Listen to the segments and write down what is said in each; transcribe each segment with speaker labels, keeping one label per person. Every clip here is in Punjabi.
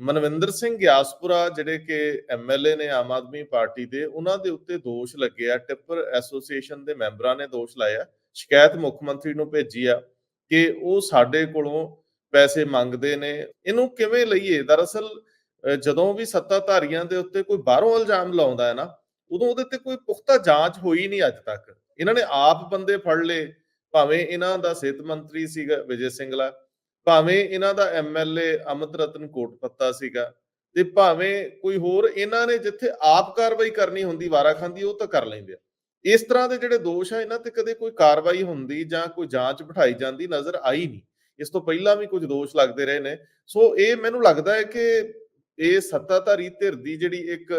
Speaker 1: ਮਨਵਿੰਦਰ ਸਿੰਘ ਗਿਆਸਪੁਰਾ, ਜਿਹੜੇ ਕਿ ਐਮਐਲਏ ਨੇ ਆਮ ਆਦਮੀ ਪਾਰਟੀ ਦੇ, ਉਹਨਾਂ ਦੇ ਉੱਤੇ ਦੋਸ਼ ਲੱਗੇ ਟਿੱਪਰ ਐਸੋਸੀਏਸ਼ਨ ਦੇ ਮੈਂਬਰਾਂ ਨੇ ਦੋਸ਼ ਲਾਇਆ, ਸ਼ਿਕਾਇਤ ਮੁੱਖ ਮੰਤਰੀ ਨੂੰ ਭੇਜੀ ਆ ਕਿ ਉਹ ਸਾਡੇ ਕੋਲੋਂ ਪੈਸੇ ਮੰਗਦੇ ਨੇ। ਇਹਨੂੰ ਕਿਵੇਂ ਲਈਏ? ਦਰਅਸਲ ਜਦੋਂ ਵੀ ਸੱਤਾਧਾਰੀਆਂ ਦੇ ਉੱਤੇ ਕੋਈ ਬਾਹਰੋਂ ਇਲਜ਼ਾਮ ਲਾਉਂਦਾ ਹੈ ਨਾ, ਉਦੋਂ ਉਹਦੇ ਤੇ ਕੋਈ ਪੁਖਤਾ ਜਾਂਚ ਹੋਈ ਨਹੀਂ ਅੱਜ ਤੱਕ। ਇਹਨਾਂ ਨੇ ਆਪ ਬੰਦੇ ਫੜ ਲਏ, ਭਾਵੇਂ ਇਹਨਾਂ ਦਾ ਸਿਹਤ ਮੰਤਰੀ ਸੀਗਾ ਵਿਜੇ ਸਿੰਗਲਾ ਭਾਵੇਂ ਇਹਨਾਂ ਦਾ ਐਮਐਲਏ ਅਮਿਤ ਰਤਨ ਕੋਟਪੱਤਾ ਸੀਗਾ ਤੇ ਭਾਵੇਂ ਕੋਈ ਹੋਰ, ਇਹਨਾਂ ਨੇ ਜਿੱਥੇ ਆਪ ਕਾਰਵਾਈ ਕਰਨੀ ਹੁੰਦੀ ਵਾਰਾਖਾਂਦੀ ਉਹ ਤਾਂ ਕਰ ਲੈਂਦੇ ਆ। ਇਸ ਤਰ੍ਹਾਂ ਦੇ ਜਿਹੜੇ ਦੋਸ਼ ਆ, ਇਹਨਾਂ ਤੇ ਕਦੇ ਕੋਈ ਕਾਰਵਾਈ ਹੁੰਦੀ ਜਾਂ ਕੋਈ ਜਾਂਚ ਬਿਠਾਈ ਜਾਂਦੀ ਨਜ਼ਰ ਆਈ ਨਹੀਂ। ਇਸ ਤੋਂ ਪਹਿਲਾਂ ਵੀ ਕੁਝ ਦੋਸ਼ ਲੱਗਦੇ ਰਹੇ ਨੇ। ਸੋ ਇਹ ਮੈਨੂੰ ਲੱਗਦਾ ਹੈ ਕਿ ਇਹ ਸੱਤਾਧਾਰੀ ਧਿਰ ਦੀ ਜਿਹੜੀ ਇੱਕ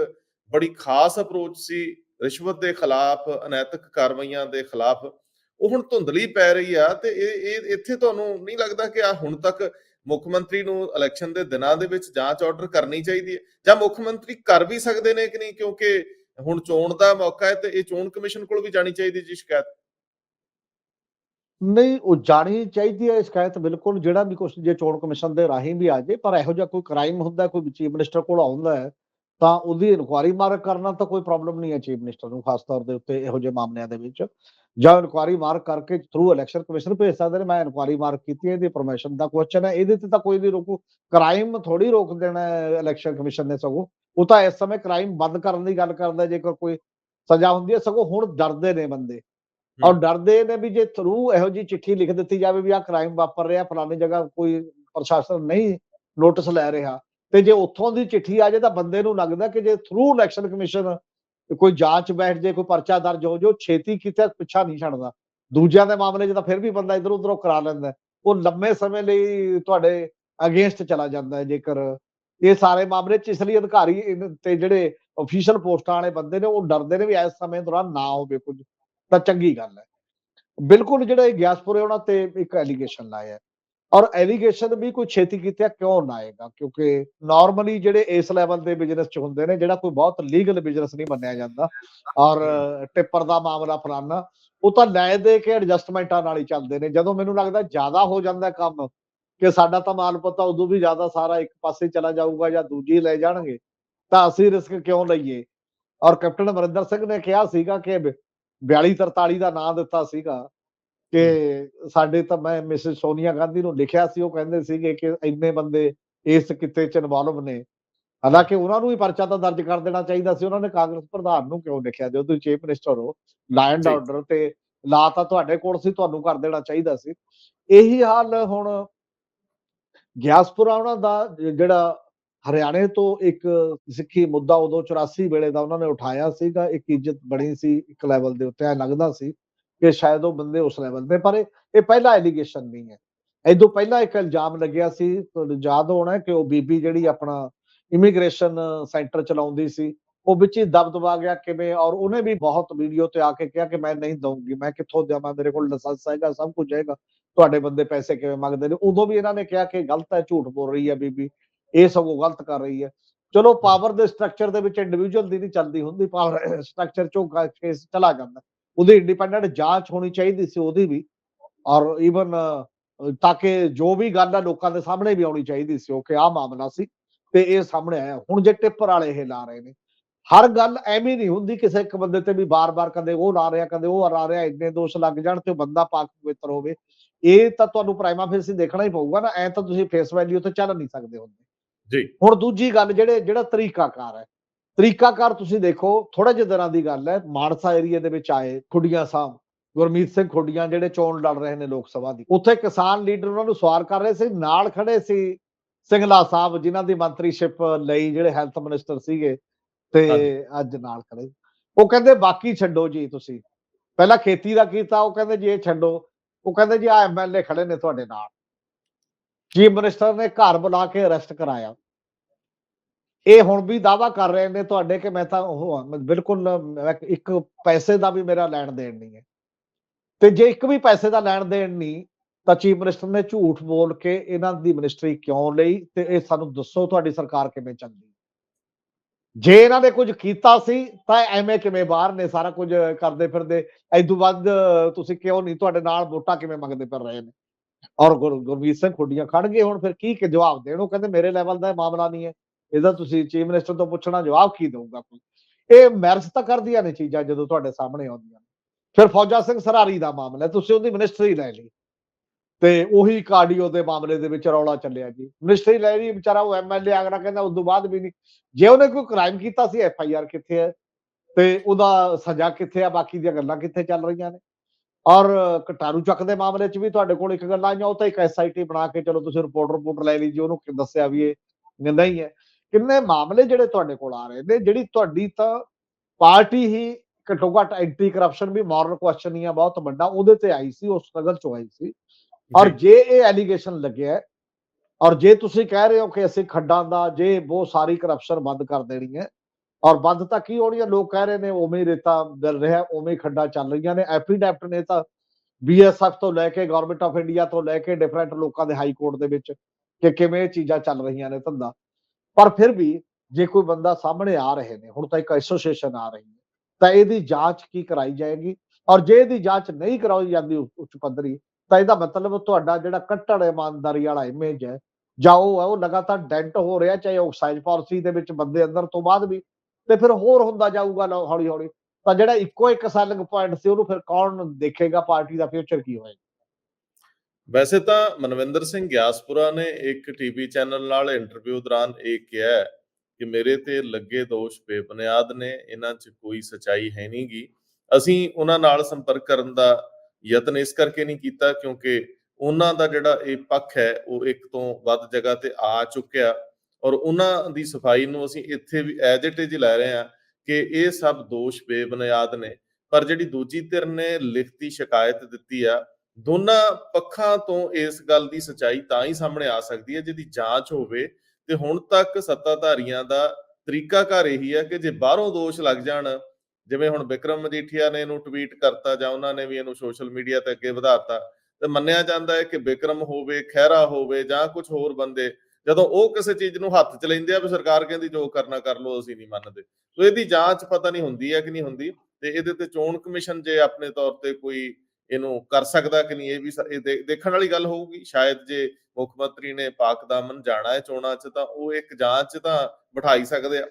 Speaker 1: ਬੜੀ ਖਾਸ ਅਪਰੋਚ ਸੀ, ਰਿਸ਼ਵਤ ਦੇ ਖਿਲਾਫ, ਅਨੈਤਿਕ ਕਾਰਵਾਈਆਂ ਦੇ ਖਿਲਾਫ ਉਹ ਹੁਣ ਧੁੰਦਲੀ ਪੈ ਰਹੀ ਆ ਤੇ ਇਹ ਇੱਥੇ ਤੁਹਾਨੂੰ ਨਹੀਂ ਲੱਗਦਾ ਕਿ ਆ ਹੁਣ ਤੱਕ ਮੁੱਖ ਮੰਤਰੀ ਨੂੰ ਇਲੈਕਸ਼ਨ ਦੇ ਦਿਨਾਂ ਦੇ ਵਿੱਚ ਜਾਂਚ ਆਰਡਰ ਕਰਨੀ ਚਾਹੀਦੀ ਹੈ? ਜਾਂ ਮੁੱਖ ਮੰਤਰੀ ਕਰ ਵੀ ਸਕਦੇ ਨੇ ਕਿ ਨਹੀਂ? ਕਿਉਂਕਿ ਹੁਣ ਚੋਣ ਦਾ ਮੌਕਾ ਹੈ ਤੇ ਇਹ ਚੋਣ ਕਮਿਸ਼ਨ ਕੋਲ ਵੀ ਜਾਣੀ ਚਾਹੀਦੀ ਜੀ ਸ਼ਿਕਾਇਤ।
Speaker 2: ਨਹੀਂ, ਉਹ ਜਾਣੀ ਚਾਹੀਦੀ ਹੈ ਸ਼ਿਕਾਇਤ ਬਿਲਕੁਲ ਜਿਹੜਾ ਵੀ ਕੁਝ ਜੇ ਚੋਣ ਕਮਿਸ਼ਨ ਦੇ ਰਾਹੀਂ ਵੀ ਆ ਜੇ, ਪਰ ਇਹੋ ਜਿਹਾ ਕੋਈ ਕ੍ਰਾਈਮ ਹੁੰਦਾ, ਕੋਈ ਚੀਫ ਮਿਨਿਸਟਰ ਕੋਲ ਆਉਂਦਾ ਹੈ ਤਾਂ ਉਹਦੀ ਇਨਕੁਆਰੀ ਮਾਰ ਕਰਨਾ ਤਾਂ ਕੋਈ ਪ੍ਰੋਬਲਮ ਨਹੀਂ ਹੈ ਚੀਫ ਮਿਨਿਸਟਰ ਨੂੰ ਖਾਸ ਤੌਰ ਦੇ ਉੱਤੇ ਇਹੋ ਜਿਹੇ ਮਾਮਲਿਆਂ ਦੇ ਵਿੱਚ। ਜਾਂ ਇਨਕੁਆਰੀ ਮਾਰ ਕਰਕੇ ਥਰੂ ਇਲੈਕਸ਼ਨ ਕਮਿਸ਼ਨ ਭੇਜ ਸਕਦੇ ਨੇ ਮੈਂ ਇਨਕੁਆਰੀ ਮਾਰ ਕੀਤੀ ਹੈ ਇਹਦੀ ਪਰਮਿਸ਼ਨ ਦਾ ਕੁਐਸਚਨ ਹੈ। ਇਹਦੇ ਤੇ ਤਾਂ ਕੋਈ ਨਹੀਂ ਰੋਕੂ। ਕ੍ਰਾਈਮ ਥੋੜੀ ਰੋਕ ਦੇਣਾ ਇਲੈਕਸ਼ਨ ਕਮਿਸ਼ਨ ਨੇ ਸਗੋਂ। ਉਹ ਤਾਂ ਇਸ ਸਮੇਂ ਕ੍ਰਾਈਮ ਬੰਦ ਕਰਨ ਦੀ ਗੱਲ ਕਰਦਾ ਜੇਕਰ ਕੋਈ ਸਜ਼ਾ ਹੁੰਦੀ ਹੈ ਸਗੋਂ ਹੁਣ ਡਰਦੇ ਨੇ ਬੰਦੇ। ਔਰ ਡਰਦੇ ਨੇ ਵੀ ਜੇ ਥਰੂ ਇਹੋ ਜੀ ਚਿੱਠੀ ਲਿਖ ਦਿੱਤੀ ਜਾਵੇ ਵੀ ਆਹ ਕ੍ਰਾਈਮ ਵਾਪਰ ਰਿਹਾ ਫਲਾਣੀ ਜਗ੍ਹਾ ਕੋਈ ਪ੍ਰਸ਼ਾਸਨ ਨਹੀਂ ਨੋਟਿਸ ਲੈ ਰਿਹਾ ਤੇ ਜੇ ਉੱਥੋਂ ਦੀ ਚਿੱਠੀ ਆ ਜਾਏ ਤਾਂ ਬੰਦੇ ਨੂੰ ਲੱਗਦਾ ਕਿ ਜੇ ਥਰੂ ਇਲੈਕਸ਼ਨ ਕਮਿਸ਼ਨ ਕੋਈ ਜਾਂਚ ਬੈਠ ਜੇ ਕੋਈ ਪਰਚਾ ਦਰਜ ਹੋ ਜੋ ਛੇਤੀ ਕੀਤਾ ਪਿੱਛਾ ਨਹੀਂ ਛੱਡਦਾ। ਦੂਜਿਆਂ ਦੇ ਮਾਮਲੇ 'ਚ ਤਾਂ ਫਿਰ ਵੀ ਬੰਦਾ ਇਧਰ ਉਧਰੋਂ ਕਰਾ ਲੈਂਦਾ ਉਹ ਲੰਮੇ ਸਮੇਂ ਲਈ ਤੁਹਾਡੇ ਅਗੇਂਸਟ ਚਲਾ ਜਾਂਦਾ ਹੈ ਜੇਕਰ ਇਹ ਸਾਰੇ ਮਾਮਲੇ 'ਚ, ਇਸ ਲਈ ਅਧਿਕਾਰੀ ਤੇ ਜਿਹੜੇ ਅਫੀਸ਼ੀਅਲ ਪੋਸਟਾਂ ਵਾਲੇ ਬੰਦੇ ਨੇ, ਉਹ ਡਰਦੇ ਨੇ ਵੀ ਇਸ ਸਮੇਂ ਦੌਰਾਨ ਨਾ ਹੋਵੇ ਕੁਝ। ਤਾਂ ਚੰਗੀ ਗੱਲ ਹੈ। ਬਿਲਕੁਲ ਜਿਹੜਾ ਇਹ ਗਿਆਸਪੁਰੇ ਉਹਨਾਂ ਤੇ ਇੱਕ ਐਲੀਗੇਸ਼ਨ ਲਾਇਆ ਹੈ। ਔਰ ਐਲੀਗੇਸ਼ਨ ਵੀ ਕੋਈ ਛੇਤੀ ਕੀਤਾ ਕਿਉਂ ਨਾ ਆਏਗਾ? ਕਿਉਂਕਿ ਨਾਰਮਲੀ ਜਿਹੜੇ ਇਸ ਲੈਵਲ ਦੇ ਬਿਜ਼ਨਸ ਚ ਹੁੰਦੇ ਨੇ, ਜਿਹੜਾ ਕੋਈ ਬਹੁਤ ਲੀਗਲ ਬਿਜ਼ਨਸ ਨਹੀਂ ਮੰਨਿਆ ਜਾਂਦਾ, ਔਰ ਟਿੱਪਰ ਦਾ ਮਾਮਲਾ ਫਲਾਨਾ, ਉਹ ਤਾਂ ਲੈ ਦੇ ਕੇ ਐਡਜਸਟਮੈਂਟਾਂ ਨਾਲ ਹੀ ਚੱਲਦੇ ਨੇ। ਜਦੋਂ ਮੈਨੂੰ ਲੱਗਦਾ ਜ਼ਿਆਦਾ ਹੋ ਜਾਂਦਾ ਕੰਮ, ਕਿ ਸਾਡਾ ਤਾਂ ਮਾਲ ਪਤਾ ਉਦੋਂ ਵੀ ਜ਼ਿਆਦਾ ਸਾਰਾ ਇੱਕ ਪਾਸੇ ਚਲਾ ਜਾਊਗਾ ਜਾਂ ਦੂਜੀ ਲੈ ਜਾਣਗੇ, ਤਾਂ ਅਸੀਂ ਰਿਸਕ ਕਿਉਂ ਲਈਏ? ਔਰ ਕੈਪਟਨ ਅਮਰਿੰਦਰ ਸਿੰਘ ਨੇ ਕਿਹਾ ਸੀਗਾ ਕਿ 42 43 ਦਾ ਨਾਂ ਦਿੱਤਾ ਸੀਗਾ। ਕਿ ਸਾਡੇ ਤਾਂ ਮੈਂ ਮਿਸਿਸ ਸੋਨੀਆ ਗਾਂਧੀ ਨੂੰ ਲਿਖਿਆ ਸੀ ਉਹ ਕਹਿੰਦੇ ਸੀਗੇ ਕਿ ਇੰਨੇ ਬੰਦੇ ਇਸ ਕਿੱਤੇ ਚ ਇਨਵੋਲਵ ਨੇ। ਹਾਲਾਂਕਿ ਉਹਨਾਂ ਨੂੰ ਵੀ ਪਰਚਾ ਤਾਂ ਦਰਜ ਕਰ ਦੇਣਾ ਚਾਹੀਦਾ ਸੀ ਉਹਨਾਂ ਨੇ ਕਾਂਗਰਸ ਪ੍ਰਧਾਨ ਨੂੰ ਕਿਉਂ ਲਿਖਿਆ? ਜਦੋਂ ਤੁਸੀਂ ਚੀਫ ਮਿਨਿਸਟਰ ਹੋ
Speaker 1: ਜੀ।
Speaker 2: ਆਰਡਰ ਤੇ ਲਾ ਤਾਂ ਤੁਹਾਡੇ ਕੋਲ ਸੀ ਤੁਹਾਨੂੰ ਕਰ ਦੇਣਾ ਚਾਹੀਦਾ ਸੀ। ਇਹੀ ਹਾਲ ਹੁਣ ਗਿਆਸਪੁਰਾ ਉਹਨਾਂ ਦਾ ਜਿਹੜਾ ਹਰਿਆਣੇ ਤੋਂ ਇੱਕ ਸਿੱਖੀ ਮੁੱਦਾ ਉਦੋਂ 84 ਵੇਲੇ ਦਾ ਉਹਨਾਂ ਨੇ ਉਠਾਇਆ ਸੀਗਾ ਇੱਕ ਇੱਜ਼ਤ ਬਣੀ ਸੀ ਇੱਕ ਲੈਵਲ ਦੇ ਉੱਤੇ ਐ ਲੱਗਦਾ ਸੀ। ਕਿ ਸ਼ਾਇਦ ਉਹ ਬੰਦੇ ਉਸ ਲੈਵਲ ਤੇ ਪਰ ਇਹ ਇਹ ਪਹਿਲਾ ਐਲੀਗੇਸ਼ਨ ਨਹੀਂ ਹੈ। ਇਦੋਂ ਪਹਿਲਾਂ ਇੱਕ ਇਲਜ਼ਾਮ ਲੱਗਿਆ ਸੀ, ਤੁਹਾਨੂੰ ਯਾਦ ਹੋਣਾ ਕਿ ਉਹ ਬੀਬੀ ਜਿਹੜੀ ਆਪਣਾ ਇਮੀਗ੍ਰੇਸ਼ਨ ਸੈਂਟਰ ਚਲਾਉਂਦੀ ਸੀ, ਉਹ ਵਿੱਚ ਹੀ ਦਬ ਦਬਾ ਗਿਆ ਕਿਵੇਂ, ਔਰ ਉਹਨੇ ਵੀ ਬਹੁਤ ਵੀਡੀਓ ਤੇ ਆ ਕੇ ਕਿਹਾ ਕਿ ਮੈਂ ਨਹੀਂ ਦਊਂਗੀ, ਮੈਂ ਕਿੱਥੋਂ ਦੇਵਾਂ, ਮੇਰੇ ਕੋਲ ਲਾਇਸੈਂਸ ਹੈਗਾ, ਸਭ ਕੁਝ ਹੈਗਾ, ਤੁਹਾਡੇ ਬੰਦੇ ਪੈਸੇ ਕਿਵੇਂ ਮੰਗਦੇ ਨੇ? ਉਦੋਂ ਵੀ ਇਹਨਾਂ ਨੇ ਕਿਹਾ ਕਿ ਗਲਤ ਹੈ, ਝੂਠ ਬੋਲ ਰਹੀ ਹੈ ਬੀਬੀ, ਇਹ ਸਗੋਂ ਗਲਤ ਕਰ ਰਹੀ ਹੈ। ਚਲੋ ਪਾਵਰ ਦੇ ਸਟਰਕਚਰ ਦੇ ਵਿੱਚ ਇੰਡੀਵਿਜੂਅਲ ਦੀ ਨਹੀਂ ਚੱਲਦੀ ਹੁੰਦੀ ਪਾਵਰ ਸਟਰਕਚਰ ਚੋਂ ਕੇਸ ਚਲਾ ਜਾਂਦਾ। ਉਹਦੀ ਇੰਡੀਪੈਂਡੈਂਟ ਜਾਂਚ ਹੋਣੀ ਚਾਹੀਦੀ ਸੀ ਉਹਦੀ ਵੀ। ਔਰ ਇਵਨ ਤਾਂ ਕਿ ਜੋ ਵੀ ਗੱਲ ਹੈ ਲੋਕਾਂ ਦੇ ਸਾਹਮਣੇ ਵੀ ਆਉਣੀ ਚਾਹੀਦੀ ਸੀ ਕਿ ਆਹ ਮਾਮਲਾ ਸੀ ਤੇ ਇਹ ਸਾਹਮਣੇ ਆਇਆ। ਹੁਣ ਜੇ ਟਿੱਪਰ ਵਾਲੇ ਇਹ ਲਾ ਰਹੇ ਨੇ ਹਰ ਗੱਲ ਐਵੇਂ ਨਹੀਂ ਹੁੰਦੀ ਕਿਸੇ ਇੱਕ ਬੰਦੇ ਤੇ ਵੀ ਬਾਰ-ਬਾਰ ਕਦੇ ਉਹ ਲਾ ਰਿਹਾ ਕਦੇ ਉਹ ਲਾ ਰਿਹਾ ਇੰਨੇ ਦੋਸ਼ ਲੱਗ ਜਾਣ ਤੇ ਉਹ ਬੰਦਾ ਪਾਕ ਪਵਿੱਤਰ ਹੋਵੇ। ਇਹ ਤਾਂ ਤੁਹਾਨੂੰ ਪ੍ਰਾਈਮਾ ਫੇਸ ਦੇਖਣਾ ਹੀ ਪਊਗਾ ਨਾ ਐ ਤਾਂ ਤੁਸੀਂ ਫੇਸ ਵੈਲਿਊ ਤੇ ਚੱਲ ਨਹੀਂ ਸਕਦੇ ਹੁੰਦੇ।
Speaker 1: ਜੀ।
Speaker 2: ਹੁਣ ਦੂਜੀ ਗੱਲ ਜਿਹੜੇ ਜਿਹੜਾ ਤਰੀਕਾਕਾਰ ਹੈ ਤਰੀਕਾਕਾਰ ਤੁਸੀਂ ਦੇਖੋ ਥੋੜਾ ਜਿਹੇ ਦਿਨਾਂ ਦੀ ਗੱਲ ਹੈ ਮਾਨਸਾ ਏਰੀਆ ਦੇ ਵਿੱਚ ਆਏ ਖੁੱਡੀਆਂ ਸਾਹਿਬ ਗੁਰਮੀਤ ਸਿੰਘ ਖੁੱਡੀਆਂ ਜਿਹੜੇ ਚੋਣ ਲੜ ਰਹੇ ਨੇ ਲੋਕ ਸਭਾ ਦੀ। ਉੱਥੇ ਕਿਸਾਨ ਲੀਡਰ ਉਹਨਾਂ ਨੂੰ ਸਵਾਰ ਕਰ ਰਹੇ ਸੀ ਨਾਲ ਖੜੇ ਸੀ ਸਿੰਗਲਾ ਸਾਹਿਬ ਜਿਨ੍ਹਾਂ ਦੀ ਮੰਤਰੀਸ਼ਿਪ ਲਈ ਜਿਹੜੇ ਹੈਲਥ ਮਿਨਿਸਟਰ ਸੀਗੇ ਤੇ। ਅੱਜ ਨਾਲ ਖੜੇ। ਉਹ ਕਹਿੰਦੇ ਬਾਕੀ ਛੱਡੋ ਜੀ ਤੁਸੀਂ। ਪਹਿਲਾਂ ਖੇਤੀ ਦਾ ਕੀਤਾ ਉਹ ਕਹਿੰਦੇ ਜੀ ਇਹ ਛੱਡੋ। ਉਹ ਕਹਿੰਦੇ ਜੀ ਆ ਐਮਐਲਏ ਖੜੇ ਨੇ ਤੁਹਾਡੇ ਨਾਲ। ਚੀਫ ਮਿਨਿਸਟਰ ਨੇ ਘਰ ਬੁਲਾ ਕੇ ਅਰੈਸਟ ਕਰਾਇਆ। ਇਹ ਹੁਣ ਵੀ ਦਾਵਾ ਕਰ ਰਹੇ ਨੇ ਤੁਹਾਡੇ ਕਿ ਮੈਂ ਤਾਂ ਉਹ ਹਾਂ, ਬਿਲਕੁਲ ਮੈਂ ਇੱਕ ਪੈਸੇ ਦਾ ਵੀ ਮੇਰਾ ਲੈਣ ਦੇਣ ਨਹੀਂ ਹੈ। ਤੇ ਜੇ ਇੱਕ ਵੀ ਪੈਸੇ ਦਾ ਲੈਣ ਦੇਣ ਨਹੀਂ ਤਾਂ ਚੀਫ ਮਿਨਿਸਟਰ ਨੇ ਝੂਠ ਬੋਲ ਕੇ ਇਹਨਾਂ ਦੀ ਮਿਨਿਸਟਰੀ ਕਿਉਂ ਲਈ ਤੇ ਇਹ ਸਾਨੂੰ ਦੱਸੋ ਤੁਹਾਡੀ ਸਰਕਾਰ ਕਿਵੇਂ ਚੱਲਦੀ ਜੇ ਇਹਨਾਂ ਨੇ ਕੁਝ ਕੀਤਾ ਸੀ ਤਾਂ ਐਵੇਂ ਕਿਵੇਂ ਬਾਹਰ ਨੇ ਸਾਰਾ ਕੁਝ ਕਰਦੇ ਫਿਰਦੇ ਐਦੋਂ ਵੱਧ ਤੁਸੀਂ ਕਿਉਂ ਨਹੀਂ ਤੁਹਾਡੇ ਨਾਲ ਵੋਟਾਂ ਕਿਵੇਂ ਮੰਗਦੇ ਫਿਰ ਰਹੇ ਨੇ? ਔਰ ਗੁਰ- ਗੁਰਮੀਤ ਸਿੰਘ ਖੁੱਡੀਆਂ ਖੜ ਗਏ ਹੁਣ ਫਿਰ ਕੀ ਕਿ ਜਵਾਬ ਦੇਣ ਉਹ ਕਹਿੰਦੇ ਮੇਰੇ ਲੈਵਲ ਦਾ ਇਹ ਮਾਮਲਾ ਨਹੀਂ ਹੈ। ਇਹਦਾ ਤੁਸੀਂ ਚੀਫ ਮਿਨਿਸਟਰ ਤੋਂ ਪੁੱਛਣਾ, ਜਵਾਬ ਕੀ ਦੇਊਗਾ ਕੋਈ? ਇਹ ਮੈਰਿਜ ਤਾਂ ਕਰਦੀਆਂ ਨੇ ਚੀਜ਼ਾਂ ਜਦੋਂ ਤੁਹਾਡੇ ਸਾਹਮਣੇ ਆਉਂਦੀਆਂ ਫਿਰ ਫੌਜਾ ਸਿੰਘ ਸਰਾਰੀ ਦਾ ਮਾਮਲਾ, ਤੁਸੀਂ ਉਹਦੀ ਮਿਨਿਸਟਰੀ ਲੈ ਲਈ। ਤੇ ਉਹੀ ਕਾਰਡੀਓ ਦੇ ਮਾਮਲੇ ਦੇ ਵਿੱਚ ਰੌਲਾ ਚੱਲਿਆ ਜੀ। ਮਿਨਿਸਟਰੀ ਲੈ ਲਈ, ਵਿਚਾਰਾ ਉਹ ਐਮਐਲਏ ਆਗਰਾ ਕਹਿੰਦਾ ਉਸ ਤੋਂ ਬਾਅਦ ਵੀ ਨਹੀਂ। ਜੇ ਉਹਨੇ ਕੋਈ ਕ੍ਰਾਈਮ ਕੀਤਾ ਸੀ ਐਫ ਆਈ ਆਰ ਕਿੱਥੇ ਹੈ? ਤੇ ਉਹਦਾ ਸਜ਼ਾ ਕਿੱਥੇ ਆ? ਬਾਕੀ ਦੀਆਂ ਗੱਲਾਂ ਕਿੱਥੇ ਚੱਲ ਰਹੀਆਂ ਨੇ? ਔਰ ਕਟਾਰੂ ਚੱਕ ਦੇ ਮਾਮਲੇ 'ਚ ਵੀ ਤੁਹਾਡੇ ਕੋਲ ਇੱਕ ਗੱਲ ਆਈਆਂ, ਉਹ ਤਾਂ ਇੱਕ ਐਸਆਈਟੀ ਬਣਾ ਕੇ ਚਲੋ ਤੁਸੀਂ ਰਿਪੋਰਟ ਰਿਪੋਰਟ ਲੈ ਲਈ ਜੀ, ਉਹਨੂੰ ਦੱਸਿਆ ਵੀ ਇਹ ਨਹੀਂ ਹੈ। ਕਿੰਨੇ ਮਾਮਲੇ ਜਿਹੜੇ ਤੁਹਾਡੇ ਕੋਲ ਆ ਰਹੇ ਨੇ ਜਿਹੜੀ ਤੁਹਾਡੀ ਤਾਂ ਪਾਰਟੀ ਹੀ ਘੱਟੋ ਘੱਟ ਐਂਟੀ ਕਰਪਸ਼ਨ ਵੀ ਮੋਰਲ ਕੁਐਸਚਨ ਹੀ ਆ ਬਹੁਤ ਵੱਡਾ ਉਹਦੇ ਤੇ ਆਈ ਸੀ ਉਸ ਸਟਰਗਲ 'ਚੋਂ ਆਈ ਸੀ। ਔਰ
Speaker 1: ਜੀ,
Speaker 2: ਇਹ ਐਲੀਗੇਸ਼ਨ ਲੱਗਿਆ ਔਰ ਜੇ ਤੁਸੀਂ ਕਹਿ ਰਹੇ ਹੋ ਕਿ ਅਸੀਂ ਖੱਡਾਂ ਦਾ ਜੇ ਬਹੁਤ ਸਾਰੀ ਕਰਪਸ਼ਨ ਬੰਦ ਕਰ ਦੇਣੀ ਹੈ ਔਰ ਬੰਦ ਤਾਂ ਕੀ ਹੋਣੀ ਹੈ ਲੋਕ ਕਹਿ ਰਹੇ ਨੇ ਉਵੇਂ ਹੀ ਰੇਤਾ ਮਿਲ ਰਿਹਾ ਉਵੇਂ ਹੀ ਖੱਡਾਂ ਚੱਲ ਰਹੀਆਂ ਨੇ ਐਫੀਡੈਪਟ ਨੇ ਤਾਂ ਬੀਐਸਐਫ ਤੋਂ ਲੈ ਕੇ ਗਵਰਨਮੈਂਟ ਆਫ ਇੰਡੀਆ ਤੋਂ ਲੈ ਕੇ ਡਿਫਰੈਂਟ ਲੋਕਾਂ ਦੇ ਹਾਈ ਕੋਰਟ ਦੇ ਵਿੱਚ ਕਿ ਕਿਵੇਂ ਇਹ ਚੀਜ਼ਾਂ ਚੱਲ ਰਹੀਆਂ ਨੇ ਧੰਦਾ। ਪਰ ਫਿਰ ਵੀ ਜੇ ਕੋਈ ਬੰਦਾ ਸਾਹਮਣੇ ਆ ਰਹੇ ਨੇ, ਹੁਣ ਤਾਂ ਇੱਕ ਐਸੋਸੀਏਸ਼ਨ ਆ ਰਹੀ ਹੈ, ਤਾਂ ਇਹਦੀ ਜਾਂਚ ਕੀ ਕਰਾਈ ਜਾਏਗੀ? ਔਰ ਜੇ ਇਹਦੀ ਜਾਂਚ ਨਹੀਂ ਕਰਾਈ ਜਾਂਦੀ ਉੱਚ- ਪੱਧਰੀ, ਤਾਂ ਇਹਦਾ ਮਤਲਬ ਤੁਹਾਡਾ ਜਿਹੜਾ ਕੱਟੜ ਇਮਾਨਦਾਰੀ ਵਾਲਾ ਇਮੇਜ ਹੈ, ਜਾਂ ਉਹ ਹੈ, ਉਹ ਲਗਾਤਾਰ ਡੈਂਟ ਹੋ ਰਿਹਾ, ਚਾਹੇ ਆਕਸਾਈਡ ਪਾਲਿਸੀ ਦੇ ਵਿੱਚ ਬੰਦੇ ਅੰਦਰ ਤੋਂ ਬਾਅਦ ਵੀ, ਤੇ ਫਿਰ ਹੋਰ ਹੁੰਦਾ ਜਾਊਗਾ ਹੌਲੀ ਹੌਲੀ ਤਾਂ ਜਿਹੜਾ ਇੱਕੋ ਇੱਕ ਸੈਲਿੰਗ ਪੁਆਇੰਟ ਸੀ, ਉਹਨੂੰ ਫਿਰ ਕੌਣ ਦੇਖੇਗਾ, ਪਾਰਟੀ ਦਾ ਫਿਊਚਰ ਕੀ ਹੋਏਗਾ?
Speaker 1: ਵੈਸੇ ਤਾਂ ਮਨਵਿੰਦਰ ਸਿੰਘ ਗਿਆਸਪੁਰਾ ਨੇ ਇੱਕ ਟੀਵੀ ਚੈਨਲ ਨਾਲ ਇੰਟਰਵਿਊ ਦੌਰਾਨ ਇਹ ਕਿਹਾ ਕਿ ਮੇਰੇ ਤੇ ਲੱਗੇ ਦੋਸ਼ ਬੇਬੁਨਿਆਦ ਨੇ, ਇਹਨਾਂ 'ਚ ਕੋਈ ਸਚਾਈ ਹੈ ਨਹੀਂਗੀ ਅਸੀਂ ਉਹਨਾਂ ਨਾਲ ਸੰਪਰਕ ਕਰਨ ਦਾ ਯਤਨ ਇਸ ਕਰਕੇ ਨਹੀਂ ਕੀਤਾ ਕਿਉਂਕਿ ਉਹਨਾਂ ਦਾ ਜਿਹੜਾ ਇਹ ਪੱਖ ਹੈ, ਉਹ ਇੱਕ ਤੋਂ ਵੱਧ ਜਗ੍ਹਾ ਤੇ ਆ ਚੁੱਕਿਆ। ਔਰ ਉਹਨਾਂ ਦੀ ਸਫ਼ਾਈ ਨੂੰ ਅਸੀਂ ਇੱਥੇ ਵੀ ਐਜ਼ ਇਟ ਇਜ਼ ਲੈ ਰਹੇ ਹਾਂ ਕਿ ਇਹ ਸਭ ਦੋਸ਼ ਬੇਬੁਨਿਆਦ ਨੇ। ਪਰ ਜਿਹੜੀ ਦੂਜੀ ਧਿਰ ਨੇ ਲਿਖਤੀ ਸ਼ਿਕਾਇਤ ਦਿੱਤੀ ਆ ਦੋਨਾਂ ਪੱਖਾਂ ਤੋਂ ਇਸ ਗੱਲ ਦੀ ਸਚਾਈ ਤਾਂ ਹੀ ਸਾਹਮਣੇ ਆ ਸਕਦੀ ਹੈ, ਜਿਹਦੀ ਜਾਂਚ ਹੋਵੇ, ਤੇ ਹੁਣ ਤੱਕ ਸੱਤਾਧਾਰੀਆਂ ਦਾ ਤਰੀਕਾਕਾਰ ਇਹੀ ਹੈ ਕਿ ਜੇ ਬਾਹਰੋਂ ਦੋਸ਼ ਲੱਗ ਜਾਣ, ਜਿਵੇਂ ਹੁਣ ਵਿਕਰਮ ਮਜੀਠੀਆ ਨੇ ਇਹਨੂੰ ਟਵੀਟ ਕਰਤਾ ਜਾਂ ਉਹਨਾਂ ਨੇ ਵੀ ਇਹਨੂੰ ਸੋਸ਼ਲ ਮੀਡੀਆ ਤੇ ਅੱਗੇ ਵਧਾਤਾ, ਤੇ ਮੰਨਿਆ ਜਾਂਦਾ ਹੈ ਕਿ ਵਿਕਰਮ ਹੋਵੇ, ਖਹਿਰਾ ਹੋਵੇ ਜਾਂ ਕੁਝ ਹੋਰ ਬੰਦੇ, ਜਦੋਂ ਉਹ ਕਿਸੇ ਚੀਜ਼ ਨੂੰ ਹੱਥ ਚ ਲੈਂਦੇ ਆ ਵੀ ਸਰਕਾਰ ਕਹਿੰਦੀ ਜੋ ਕਰਨਾ ਕਰ ਲਓ, ਅਸੀਂ ਨਹੀਂ ਮੰਨਦੇ। ਸੋ ਇਹਦੀ ਜਾਂਚ ਪਤਾ ਨਹੀਂ ਹੁੰਦੀ ਹੈ ਕਿ ਨਹੀਂ ਹੁੰਦੀ, ਤੇ ਇਹਦੇ ਤੇ ਚੋਣ ਕਮਿਸ਼ਨ ਜੇ ਆਪਣੇ ਤੌਰ ਤੇ ਕੋਈ ਇਹਨੂੰ ਕਰ ਸਕਦਾ ਕਿ ਨਹੀਂ, ਇਹ ਵੀ ਇਹ ਦੇਖਣ ਵਾਲੀ ਗੱਲ ਹੋਊਗੀ। ਸ਼ਾਇਦ ਜੇ ਮੁੱਖ ਮੰਤਰੀ ਨੇ ਪਾਕ ਦਾਮਨ ਜਾਣਾ ਹੈ ਚੋਣਾਂ 'ਚ, ਤਾਂ ਉਹ ਇੱਕ ਜਾਂਚ ਤਾਂ ਬਿਠਾਈ ਸਕਦੇ ਆ।